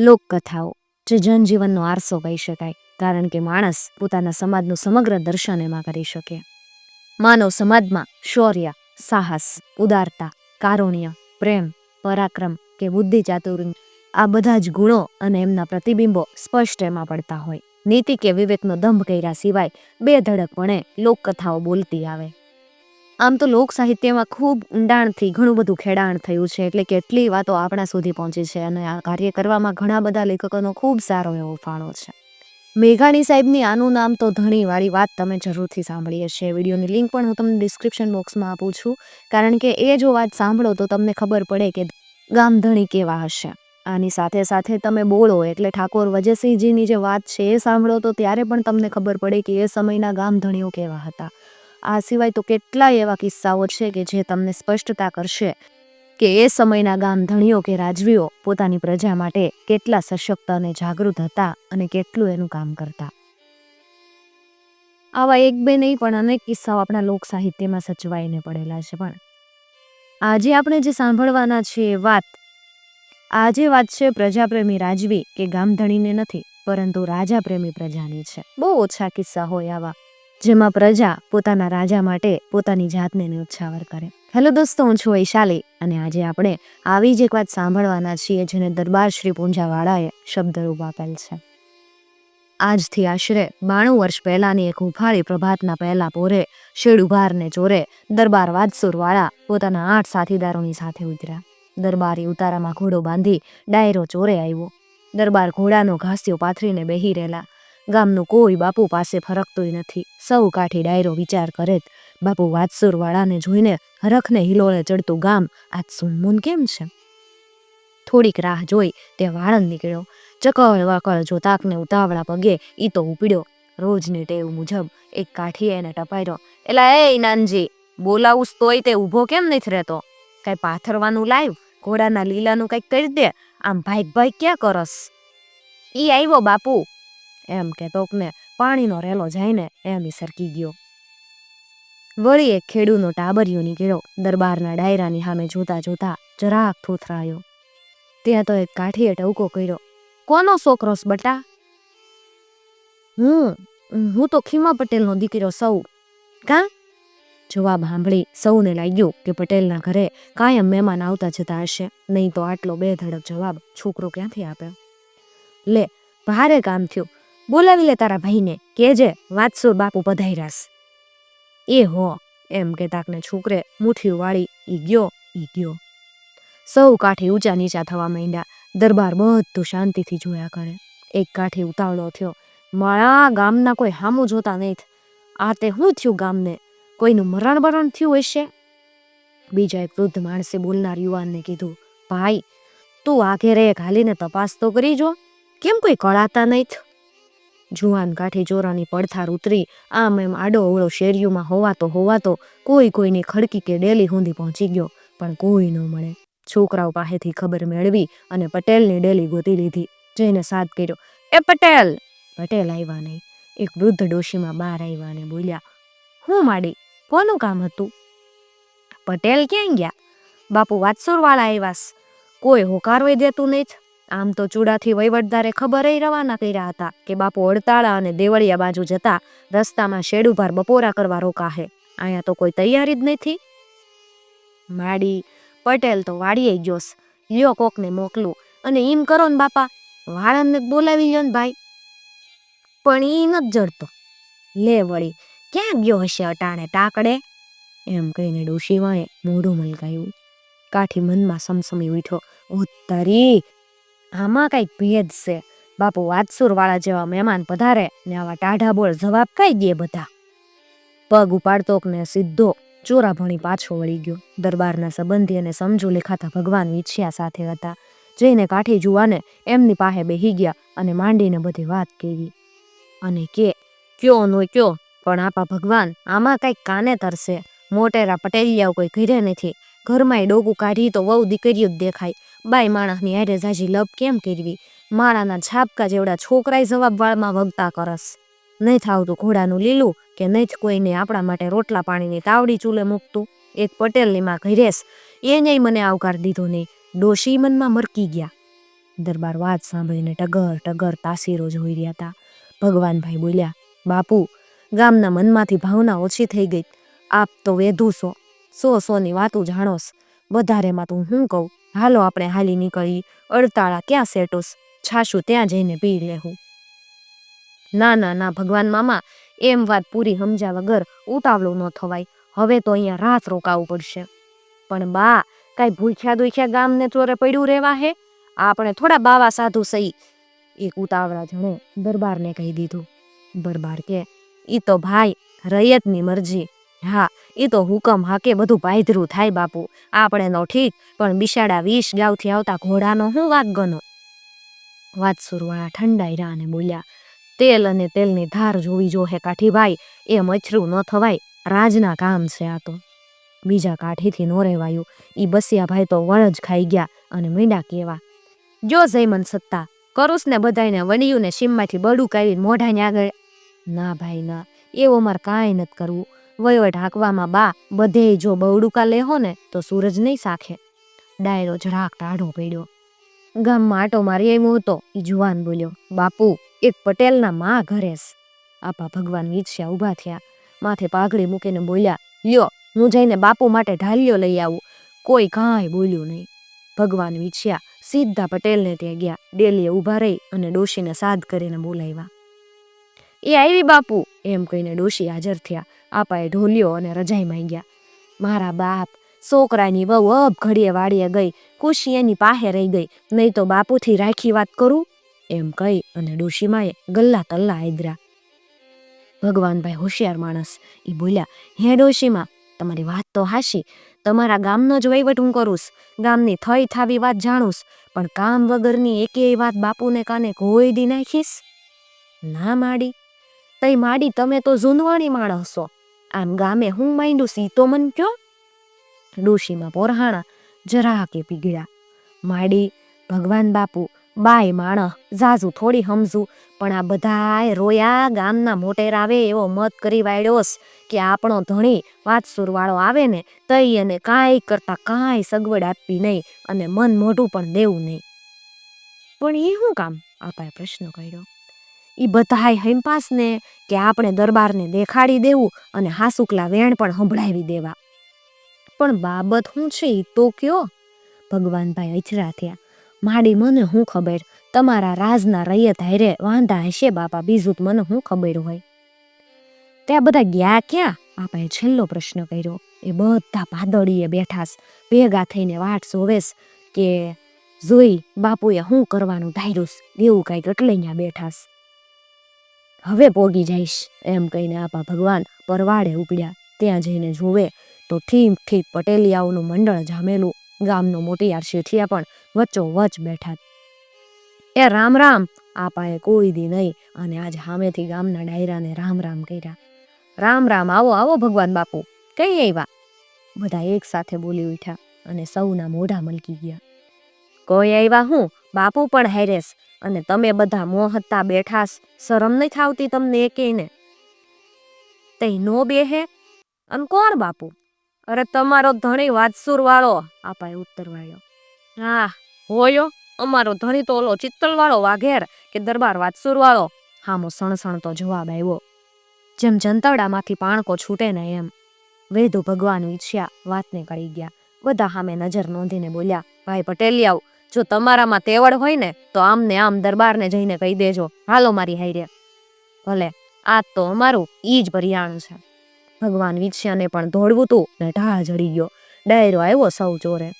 લોકકથાઓ, જે જનજીવનનો આરસો કહી શકાય, કારણ કે માણસ પોતાના સમાજનું સમગ્ર દર્શન એમાં કરી શકે. માનવ સમાજમાં શૌર્ય, સાહસ, ઉદારતા, કારુણ્ય, પ્રેમ, પરાક્રમ કે બુદ્ધિ ચાતુર્ય, આ બધા જ ગુણો અને એમના પ્રતિબિંબો સ્પષ્ટ એમાં પડતા હોય. નીતિ કે વિવેકનો દંભ કર્યા સિવાય બે ધડકપણે લોકકથાઓ બોલતી આવે. આમ તો લોક સાહિત્યમાં ખૂબ ઊંડાણથી ઘણું બધું ખેડાણ થયું છે, એટલે કેટલી વાતો આપણા સુધી પહોંચી છે અને આ કાર્ય કરવામાં ઘણા બધા લેખકોનો ખૂબ સારો એવો ફાળો છે. મેઘાણી સાહેબની આનું નામ તો ધણીવાળી વાત તમે જરૂરથી સાંભળી હશે. વિડીયોની લિંક પણ હું તમને ડિસ્ક્રિપ્શન બોક્સમાં આપું છું. કારણ કે એ જો વાત સાંભળો તો તમને ખબર પડે કે ગામધણી કેવા હશે. આની સાથે સાથે તમે બોલો, એટલે ઠાકોર વજયસિંહજીની જે વાત છે એ સાંભળો તો ત્યારે પણ તમને ખબર પડે કે એ સમયના ગામધણીઓ કેવા હતા. આ સિવાય તો કેટલાય એવા કિસ્સાઓ છે કે જે તમને સ્પષ્ટતા કરશે કે એ સમયના ગામધણીઓ કે રાજવીઓ પોતાની પ્રજા માટે કેટલા સશક્ત અને જાગૃત હતા અને કેટલું એનું કામ કરતા. આવા એક બે નહીં, પણ અનેક કિસ્સાઓ આપણા લોક સાહિત્યમાં સચવાઈને પડેલા છે પણ. આજે આપણે જે સાંભળવાના છે વાત વાત આજે વાત છે પ્રજાપ્રેમી રાજવી કે ગામધણીને નથી, પરંતુ રાજાપ્રેમી પ્રજાની છે. બહુ ઓછા કિસ્સા હોય આવા જેમાં પ્રજા પોતાના રાજા માટે પોતાની જાતને ન્યોછાવર કરે. હેલો દોસ્તો, હું છું વૈશાલી અને આજે આપણે આવી જ એક વાત સાંભળવાના છીએ જેને દરબાર શ્રી પૂંજાવાળાએ શબ્દરૂપ આપેલ છે. આજથી આશરે બાણું વર્ષ પહેલાની એક હુફાળી પ્રભાતના પહેલા પોરે શેડુભારને ચોરે દરબાર વાદસુરવાળા પોતાના આઠ સાથીદારોની સાથે ઉતર્યા. દરબારી ઉતારામાં ઘોડો બાંધી ડાયરો ચોરે આવ્યો. દરબાર ઘોડાનો ઘાસ્યો પાથરીને બેહી રહેલા ગામનું કોઈ બાપુ પાસે ફરકતોય નથી. સૌ કાઠી ડાયરો વિચાર કરે બાપુ વાતસુરવાળાને જોઈને હરખને હિલોળે ચડતું ગામ આજ સુમમૂન કેમ છે? થોડીક રાહ જોઈ તે વાળંદ નીકળ્યો. ચકળ વકળ જો તાકને ઉતાવળા પગે ઈ તો ઉપડ્યો. રોજની ટેવ મુજબ એક કાઠીએ એને ટપાયરો. એલા, એ નાનજી બોલાવું તોય તે ઊભો કેમ નથી રહેતો? કાંઈ પાથરવાનું લાવ ઘોડાના લીલાનું કંઈક કરી દે. આમ ભાઈક ભાઈ ક્યાં કરસ? ઈ આવ્યો બાપુ. એમ કે તોકને પાણીનો રેલો જઈને એમ સરકી ગયો. વળી એક ખેડૂનો ટાબરિયો નીકળ્યો, દરબારના ડાયરાની સામે જોતા જોતા જરાક થોથરાયો. ત્યાં તો એક કાઠીએ ટવકો કર્યો, કોનો છોકરોસ બટા? હું હું તો ખીમા પટેલનો દીકરો સૌ. કા? જવાબ સાંભળી સૌને લાગ્યું કે પટેલના ઘરે કાયમ મહેમાન આવતા જતા હશે, નહીં તો આટલો બે ધડક જવાબ છોકરો ક્યાંથી આપે લે, ભારે કામ થયું. બોલાવી લે તારા ભાઈને. કેજે વાંચશો બાપુ પધાર્યાસ એ હો, એમ કે તાકને છોકરે મુઠ્ઠીઓ વાળી ઈ ગયો ઈ ગયો. સૌ કાઠી ઊંચા નીચા થવા માંડ્યા. દરબાર બધું શાંતિથી જોયા કરે. એક કાઠી ઉતાવળો થયો. મારા ગામના કોઈ હામું જોતા નહીં આ તે શું થયું ગામને? કોઈનું મરણ બરણ થયું હશે? બીજા એક વૃદ્ધ માણસે બોલનાર યુવાનને કીધું, ભાઈ, તું આઘેરે ઘાલીને તપાસ તો કરી જો. કેમ કોઈ કળાતા નહીં જુવાન કાઠી ચોરાની પડથાર ઉતરી. આમ એમ આડો અવળો શેરીઓમાં હોવાતો હોવાતો કોઈ કોઈની ખડકી કે ડેલી હુંધી પહોંચી ગયો, પણ કોઈ ન મળે. છોકરાઓ પાસેથી ખબર મેળવી અને પટેલની ડેલી ગોતી લીધી. જઈને સાદ કર્યો, એ પટેલ! પટેલ આવ્યા નહીં. એક વૃદ્ધ ડોશીમાં બહાર આવ્યા અને બોલ્યા, હું માડી, કોનું કામ હતું? પટેલ ક્યાં ગયા? બાપુ વાતસુરવાળા આવ્યાસ કોઈ હોકારોય દેતું નહીં આમ તો ચૂડાથી વહીવટદારે ખબર રવાના કર્યા હતા કે બાપુ અડતાળા અને દેવળિયા બાજુ જતા રસ્તામાં શેડુભાર બપોરા કરવા રોકાહે અહીંયા તો કોઈ તૈયારી જ નથી. માડી પટેલ તો વાળીએ ગયો લ્યો કોકને મોકલું. અને એમ કરો ને બાપા, વાળંદને બોલાવી લ્યો ને ભાઈ. પણ ઈ નથી જડતો. લે વળી, ક્યાં ગયો હશે અટાણે ટાકડે? એમ કહીને ડોશીવાએ મોઢું મલકાયું કાઠી મનમાં સમસમી ઉઠ્યો. ઉત્તરી આમાં કંઈક ભેદ છે. બાપુ વાતસુરવાળા જેવા મહેમાન પધારે ને આવા ટાઢા બોળ જવાબ કઈ દે બધા. પગ ઉપાડતો ને સીધો ચોરા ભણી પાછો વળી ગયો. દરબારના સંબંધી અને સમજુ લેખાતા ભગવાન વિછ્યા સાથે હતા. જઈને કાઠી જુવાને એમની પાસે બેહી ગયા અને માંડીને બધી વાત કહી. અને કે? કયો નો કયો? પણ આપા ભગવાન, આમાં કંઈક કાને તરશે મોટેરા પટેલિયાઓ કોઈ ઘરે નથી. ઘરમાંય ડોકું કાઢી તો વહુ દીકરીઓ જ દેખાય. બાઈ માણસની હારે જાજી લપ કેમ કરવી? માળાના છાપકા જેવડા છોકરાય જવાબવાળમાં વગતા કરસ. નહીં થાવતું ઘોડાનું લીલું કે નહીં કોઈને આપણા માટે રોટલા પાણીની તાવડી ચૂલે મૂકતું? એક પટેલની માં ઘરેસ એને મને આવકાર દીધો નહીં ડોશી મનમાં મરકી ગયા. દરબાર વાત સાંભળીને ટગર ટગર તાસીરો જોઈ રહ્યા હતા ભગવાનભાઈ બોલ્યા, બાપુ, ગામના મનમાંથી ભાવના ઓછી થઈ ગઈ. આપ તો વેધું છો. સો સોની વાતું જાણોસ વધારેમાં તું હું કહું? હાલો આપણે હાલી નીકળી, અડતાળા ક્યાં સેટોસ? છાશું ત્યાં જઈને પી લેવું ના ના ના, ભગવાન મામા, એમ વાત પૂરી સમજ્યા વગર ઉતાવળું ન થવાય. હવે તો અહીંયા રાત રોકાવું પડશે. પણ બા, કાંઈ ભૂખ્યા દુખ્યા ગામને ચોરે પડ્યું રહેવા હે? આપણે થોડા બાવા સાધુ સહી. એક ઉતાવળા જણે દરબારને કહી દીધું. દરબાર કે, ઈ તો ભાઈ, રૈયતની મરજી. હા એ તો હુકમ હાકે બધું પાયધરું થાય બાપુ. આપણે નો ઠીક, પણ બિશાડા વીસ ગાવથી આવતા ઘોડાનો હું વાગ ગનો વાત સુરવાળા ઠંડાઈ અને બોલ્યા, તેલ અને તેલની ધાર જોવી જોહે કાઠીભાઈ એ મચરું ન થવાય, રાજના કામ છે આ તો. બીજા કાઠીથી નો રહેવાયું ઈ બસિયાભાઈ તો વળ જ ખાઈ ગયા અને મીંડા કેવા. જો જયમન સત્તા કરુસને બધાયને વણ્યું ને સીમમાંથી બડું કાઢીને મોઢાને આગળ. ના ભાઈ ના, એવું અમારે કાંઈ નથી કરવું. વહીવટ હાંકવામાં બા, બધે જો બવડુકા લેહો ને, તો સૂરજ નહીં સાખે. ડાયરો જરાક ટાઢો પડ્યો. ગામમાં આટો મારી આવ્યો હતો એ જુવાન બોલ્યો, બાપુ, એક પટેલના માં ઘરેસ આપા ભગવાન વીછ્યા ઊભા થયા. માથે પાઘડી મૂકીને બોલ્યા, લ્યો, હું જઈને બાપુ માટે ઢાલ્યો લઈ આવું. કોઈ કાંઈ બોલ્યું નહીં. ભગવાન વિછ્યા, સીધા પટેલને ત્યાં ગયા, ડેલીએ ઊભા રહી અને ડોશીને સાદ કરીને બોલાવ્યા. એ આવી બાપુ, એમ કહીને ડોશી હાજર થયા. આપાએ ઢોલ્યો અને રજાઈ માંગ્યા. મારા બાપ, છોકરાની વહુ અબ ઘડીએ વાડીએ ગઈ, ખુશી એની પાસે રહી ગઈ, નહીં તો બાપુથી રાખી વાત કરું? એમ કહી અને ડોશીમાએ ગલ્લા તલ્લા આદરા ભગવાનભાઈ હોશિયાર માણસ. એ બોલ્યા, હે ડોશીમાં, તમારી વાત તો હાશી. તમારા ગામનો જ વહીવટ હું કરુંસ. ગામની થઈ થાવી વાત જાણુસ. પણ કામ વગરની એકેય વાત બાપુને કાને કોઈ દી નાખીશ? ના માડી. તઈ માડી તમે તો જૂનવાણી માણસ આમ ગામે હું માંડું સીતો મન કયો. ડોશીમાં પોરહાણા જરા કે પીગળ્યા. માડી, ભગવાન બાપુ બાય માણસ જાજુ થોડી સમજું પણ આ બધાય રોયા ગામના મોટેર આવે એવો મત કરી વાળ્યોસ કે આપણો ધણી વાતસુરવાળો આવે ને તઈ એને કાંઈ કરતા કાંઈ સગવડ આપવી નહીં અને મન મોઢું પણ દેવું નહીં. પણ એ શું કામ? આપાએ પ્રશ્ન કર્યો. એ બધાય હિમપાસ ને કે આપણે દરબારને દેખાડી દેવું અને હાસુકલા વેણ પણ સંભળાવી દેવા. પણ બાબત શું છે એ તો કયો? ભગવાનભાઈ અચરા થયા. માડી મને શું ખબર? તમારા રાજના રૈયત હારે વાંધા હશે બાપા, બીજું તો મને શું ખબર હોય? ત્યાં બધા ગયા ક્યાં? બાપાએ છેલ્લો પ્રશ્ન કર્યો. એ બધા પાદળીએ બેઠાસ ભેગા થઈને વાટ જોવેશ કે, જોઈ, બાપુએ શું કરવાનું ધાર્યું એવું કાંઈક એટલે અહીંયા બેઠાસ હવે પોગી જઈશ, એમ કહીને આપા ભગવાન પરવાડે ઉપડ્યા. ત્યાં જઈને જોવે તો ઠીક ઠીક પટેલિયાઓનું મંડળ જામેલું, ગામનો મોટી શેઠિયા પણ વચ્ચો વચ બેઠા. એ રામ રામ, આપાએ કોઈ દી નહીં અને આજ સામેથી ગામના ડાયરાને રામ રામ કર્યા. રામ રામ, આવો આવો ભગવાન બાપુ, કઈ આવ્યા બધા એક સાથે બોલી ઉઠ્યા અને સૌના મોઢા મલકી ગયા. કોઈ આવ્યા હું? બાપુ પણ હેરેસ અને તમે બધા મોહતા બેઠાસ શરમ નહીં થાવતી તમને એકેયને? તે નો બેહે? અને કોણ બાપુ? અરે તમારો ધણી વાતસુર વાળો આપાએ ઉત્તર વાળ્યો હા હોયો? અમારો ધણી તો ઓલો ચિત્તલવાળો વાઘેર કે દરબાર વાતસુર વાળો હામો સણસણતો જવાબ આવ્યો જેમ જંતરડામાંથી પાણકો છૂટે ને એમ. વેધુ ભગવાન ઈચ્છ્યા, વાતને કરી ગયા. બધા સામે નજર નોંધીને બોલ્યા, ભાઈ પટેલિયાવ જો તમારામાં તેવડ હોય ને, તો આમને આમ દરબારને જઈને કહી દેજો, હાલો મારી હાઈરે ભલે, આ તો અમારું ઈ જ ભરિયાણું છે. ભગવાન વિછ્યાને પણ દોડવું તું, ને ઢાળ જડી ગયો. ડાયરો આવ્યો સૌ ચોરે.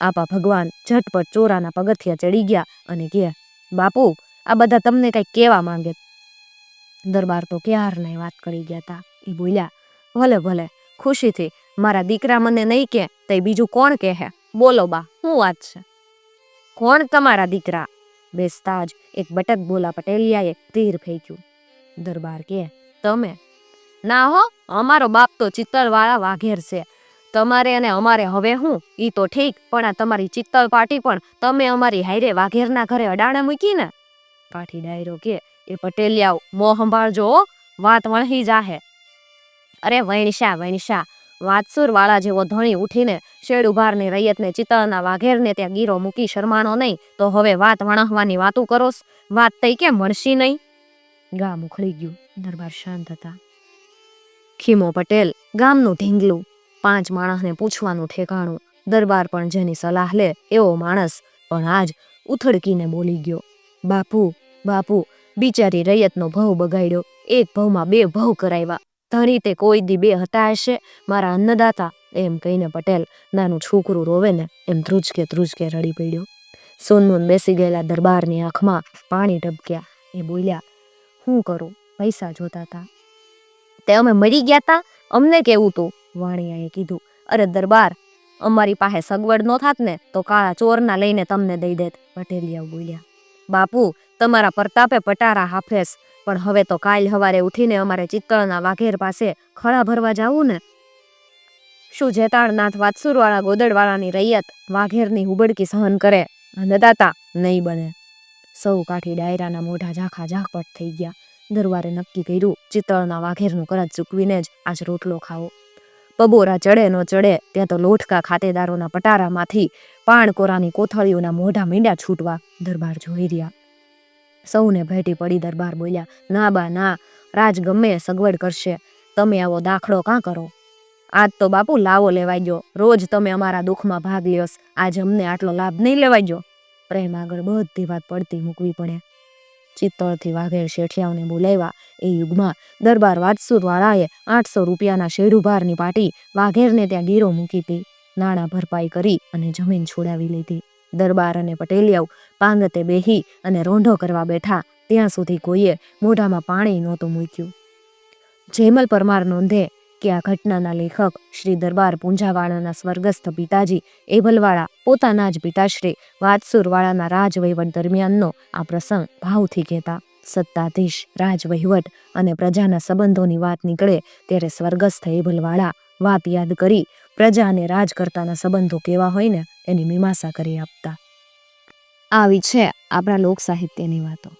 આપા ભગવાન ઝટપટ ચોરાના પગથિયા ચડી ગયા અને કે, બાપુ, આ બધા તમને કઈ કહેવા માંગે? દરબાર તો ક્યારને વાત કરી ગયા તા. એ બોલ્યા, ભલે ભલે, ખુશીથી. મારા દીકરા મને નહીં કે તે બીજું કોણ કહે? બોલો બા શું વાત છે. કોણ તમારા દીકરા? બેસતા જ એક બટક બોલા પટેલિયાએ તીર ફેંક્યું. દરબાર કે, તમે? ના હો, અમારો બાપ તો ચિત્તલવાળા વાઘેર છે. તમારે અને અમારે હવે હું? ઈ તો ઠીક, પણ આ તમારી ચિત્તલ પાટી પણ તમે અમારી હાયરે વાઘેરના ઘરે અડાણે મૂકી ને? પાઠી ડાયરો કે, એ પટેલિયાઓ, મોં સંભાળજો વાત વણહી જાહે. અરે, વણશા વણશા વાતસુર વાળા જેવો ધણી ઉઠીને શેડ ઉભારની રૈયતને, ચિતળના વાઘેરને ત્યાં ગીરો મૂકી શરમાનો નહીં, તો હવે વાત વણાવવાની વાતું કરોસ વાત તઈ કેમ મળશી નહીં? ગામ ઉખડી ગયું, દરબાર શાંત હતા. ખીમો પટેલ ગામનું ઢીંગલું, પાંચ માણસને પૂછવાનું ઠેકાણું, દરબાર પણ જેની સલાહ લે એવો માણસ, પણ આજ ઉથડકીને બોલી ગયો. બાપુ બાપુ, બિચારી રૈયતનો ભવ બગાડ્યો. એક ભવમાં બે ભવ કરાવ્યા. ધણી તે કોઈ દી બે હતા હશે? મારા અન્નદાતા, એમ કહીને પટેલ, નાનું છોકરું રોવે ને, એમ ધ્રુજકે ધ્રુજકે રડી પડ્યો. સોનમોન બેસી ગયેલા દરબારની આંખમાં પાણી ટપક્યા એ બોલ્યા, હું કરું? પૈસા જોતા હતા તે અમે મરી ગયા તા? અમને કેવું તું? વાણિયાએ કીધું. અરે દરબાર, અમારી પાસે સગવડ નો થાત ને, તો કાળા ચોરના લઈને તમને દઈ દેત. પટેલિયા બોલ્યા બાપુ, તમારા પ્રતાપે પટારા હાફેસ પણ હવે તો કાલ હવારે ઉઠીને અમારે ચિત્તળના વાઘેર પાસે ખળા ભરવા જાવું ને? શું જેતાળનાથ વાતસુરવાળા ગોદડવાળાની રૈયત વાઘેરની હુબડકી સહન કરે દાતા નહીં બને? સૌ કાઠી ડાયરાના મોઢા ઝાખા ઝાંખપટ થઈ ગયા. દરવારે નક્કી કર્યું, ચિત્તળના વાઘેરનું કરજ ચૂકવીને જ આજ રોટલો ખાવો. પબોરા ચડે ન ચડે, ત્યાં તો લોટકા ખાતેદારોના પટારામાંથી પાણકોરાની કોથળીઓના મોઢા મીંડા છૂટવા દરબાર જોઈ રહ્યા. સૌને ભેટી પડી દરબાર બોલ્યા, ના બા, ના, રાજ ગમે સગવડ કરશે. તમે આવો દાખલો કાં કરો? આજ તો બાપુ લાવો લેવાઈ ગયો. રોજ તમે અમારા દુઃખમાં ભાગ લ્યોસ. આજ અમને આટલો લાભ નહીં લેવાઈ ગયો. પ્રેમ આગળ બધી વાત પડતી મૂકવી પડે ચિત્તળથી વાઘેર શેઠિયાઓને બોલાવ્યા. એ યુગમાં દરબાર વાળાએ આઠસો રૂપિયાના શેરુભારની પાટી વાઘેરને ત્યાં ગીરો મૂકી હતી નાણાં ભરપાઈ કરી અને જમીન છોડાવી લીધી. દરબાર અને પટેલિયાઓ પાંગતે બેહી અને રોંઢો કરવા બેઠા. ત્યાં સુધી કોઈએ મોઢામાં પાણી નહોતું મૂક્યું. જેમલ પરમાર નોંધે કે આ ઘટનાના લેખક શ્રી દરબાર પૂંજાવાળાના સ્વર્ગસ્થ પિતાજી એભલવાળા, પોતાના જ પિતાશ્રી વાતસુરવાળાના રાજવહીવટ દરમિયાનનો આ પ્રસંગ ભાવથી કહેતા. સત્તાધીશ, રાજવહીવટ અને પ્રજાના સંબંધોની વાત નીકળે ત્યારે સ્વર્ગસ્થ એભલવાળા વાત યાદ કરી પ્રજા અને રાજકર્તાના સંબંધો કેવા હોય ને એની મીમાંસા કરી આપતા. આવી છે આપણા લોક સાહિત્યની વાતો.